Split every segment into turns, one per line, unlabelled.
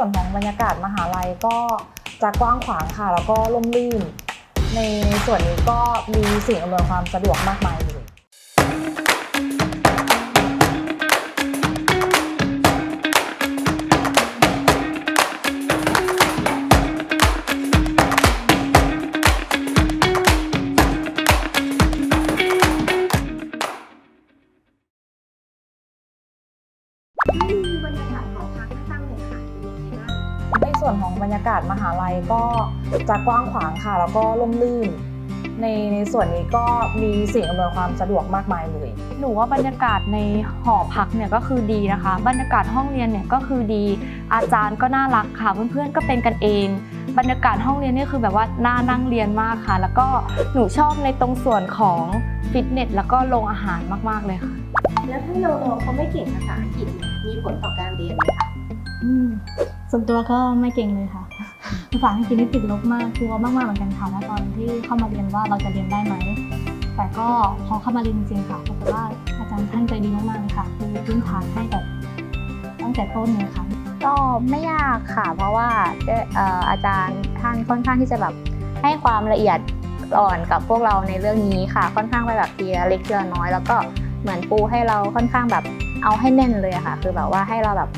ส่วนของบรรยากาศมหาลัยก็จะกว้างขวางค่ะ แล้วก็ร่มรื่น ในในส่วนนี้ก็มีสิ่งอำนวยความสะดวกมากมายเลย
มีบรรยากาศของพัก ใน
ส่วนของบรรยากาศมหาลัยก็จะกว้างขวางค่ะ แล้วก็ร่มรื่น ในในส่วนนี้ก็มีสิ่งอำนวยความสะดวกมากมายเลย
หนูว่าบรรยากาศในหอพักเนี่ยก็คือดีนะคะ บรรยากาศห้องเรียนเนี่ยก็คือดี อาจารย์ก็น่ารักค่ะ เพื่อนๆก็เป็นกันเอง บรรยากาศห้องเรียนนี่คือแบบว่าน่านั่งเรียนมากค่ะ แล้วก็หนูชอบในตรงส่วนของฟิตเนสแล้วก็โรงอาหารมากๆเลยค่ะ
แล้วถ้าน้องๆเขาไม่เก่งภาษาอังกฤษเนี่ยมีผลต่อการเรียนไหมคะ
อืมส่วนตัวก็ไม่เก่งเลยค่ะ ภาษาอังกฤษนี่ติดลบมากกลัวมากๆเหมือนกันค่ะแล้วตอนที่เข้ามาเรียนว่าเราจะเรียนได้ไหม แต่ก็พอเข้ามาเรียนจริงๆค่ะปรากฏว่าอาจารย์ท่านใจดีมากๆเลยค่ะ คือพื้นฐานให้แบบตั้งแต่ต้นเลยค่ะ
ก็ไม่ยากค่ะ เพราะว่าอาจารย์ท่านค่อนข้างที่จะแบบให้ความละเอียดอ่อนกับพวกเราในเรื่องนี้ค่ะ ค่อนข้างไปแบบทีละเล็กทีละน้อย แล้วก็เหมือนปูให้เราค่อนข้างแบบเอาให้แน่นเลยค่ะ คือแบบว่าให้เราแบบ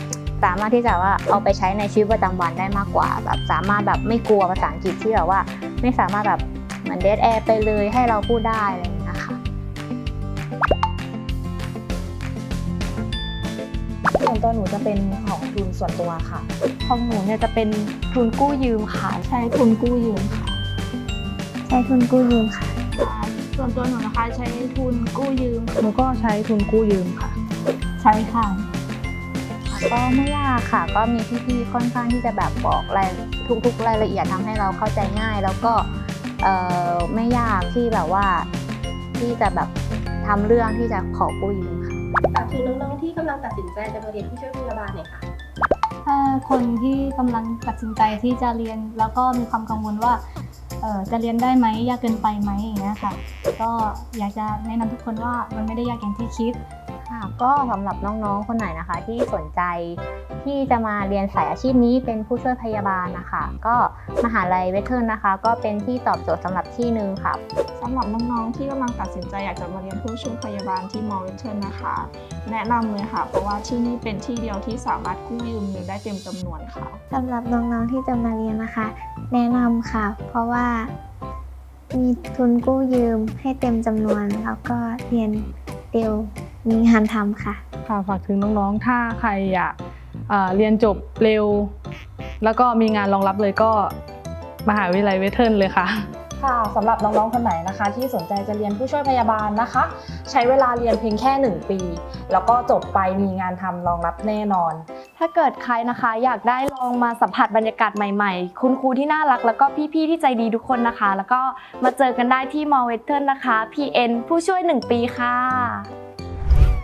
สามารถที่จะว่าเอาไปใช้ในชีวิตประจำวันได้มากกว่าแบบสามารถแบบไม่กลัวภาษาอังกฤษที่แบบว่า ไม่สามารถแบบเหมือนเดทแอร์ไปเลยให้เราพูดได้อะไรอย่างเงี้ยค่ะ
ส่วนตัวหนูจะเป็นของทุนส่วนตัวค่ะ
ของหนูเนี่ยจะเป็นทุนกู้ยืมค่ะ
ใช้ทุนกู้ยืมค่ะ
ใช้ทุนกู้ยืมค่ะ
อ่าส่วนตัวหนูนะคะใช้ทุนกู้ยืม
หนูก็ใช้ทุนกู้ยืมค่ะ
ใช้ค่ะ
ก็ไม่ยากค่ะ ก็มีพี่ๆค่อนข้างที่จะแบบบอกรายทุกๆ รายละเอียดทำให้เราเข้าใจง่าย แล้วก็เอ่อไม่ยากที่แบบว่าที่จะแบบทำเรื่องที่จะขอกู้ยืมค่ะ
ฝากถึงน้องๆที่กำลังตัดสินใจจะมาเรียนผู้ช่วยพยาบาลหน่อยค่ะ
ถ้าคนที่กำลังตัดสินใจที่จะเรียนแล้วก็มีความกังวลว่าเออจะเรียนได้ไหมยากเกินไปไหมอย่างเงี้ยค่ะ ก็อยากจะแนะนำทุกคนว่ามันไม่ได้ยากอย่างที่คิด
ค่ะก็สำหรับน้องๆ คนไหนนะคะ ที่สนใจที่จะมาเรียนสายอาชีพนี้เป็นผู้ช่วยพยาบาลนะคะ ก็มหาลัยเวทเทิร์นนะคะ ก็เป็นที่ตอบโจทย์สำหรับที่หนึ่งค่ะ
สำหรับน้องๆที่กำลังตัดสินใจอยากจะมาเรียนผู้ช่วยพยาบาลที่มอริเทนนะคะ แนะนำเลยค่ะ เพราะว่าที่นี่เป็นที่เดียวที่สามารถกู้ยืมเงินได้เต็มจำนวนค่ะ
สำหรับน้องๆที่จะมาเรียนนะคะ แนะนำค่ะ เพราะว่ามีทุนกู้ยืมให้เต็มจำนวนแล้วก็เรียนเร็ว มีงานทำค่ะ
ค่ะฝากถึงน้องๆ ถ้าใครอยากเอ่อเรียนจบเร็ว แล้วก็มีงานรองรับเลยก็มหาวิทยาลัยเวทเทิร์นเลยค่ะ
ค่ะสำหรับน้องๆ คนไหนนะคะ ที่สนใจจะเรียนผู้ช่วยพยาบาลนะคะ ใช้เวลาเรียนเพียงแค่ 1 ปี แล้วก็จบไปมีงานทำรองรับแน่นอน
ถ้าเกิดใครนะคะอยากได้ลองมาสัมผัสบรรยากาศใหม่ๆ คุณครูที่น่ารักแล้วก็พี่ๆที่ใจดีทุกคนนะคะ แล้วก็มาเจอกันได้ที่มอเวทเทิร์นนะคะ PN ผู้ช่วย 1 ปีค่ะ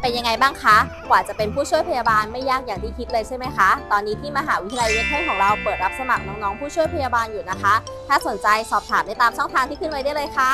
เป็นยังไงบ้างคะ กว่าจะเป็นผู้ช่วยพยาบาลไม่ยากอย่างที่คิดเลยใช่ไหมคะ ตอนนี้ที่มหาวิทยาลัยเวทเทิร์นของเราเปิดรับสมัครน้องๆผู้ช่วยพยาบาลอยู่นะคะ ถ้าสนใจสอบถามได้ตามช่องทางที่ขึ้นไว้ได้เลยค่ะ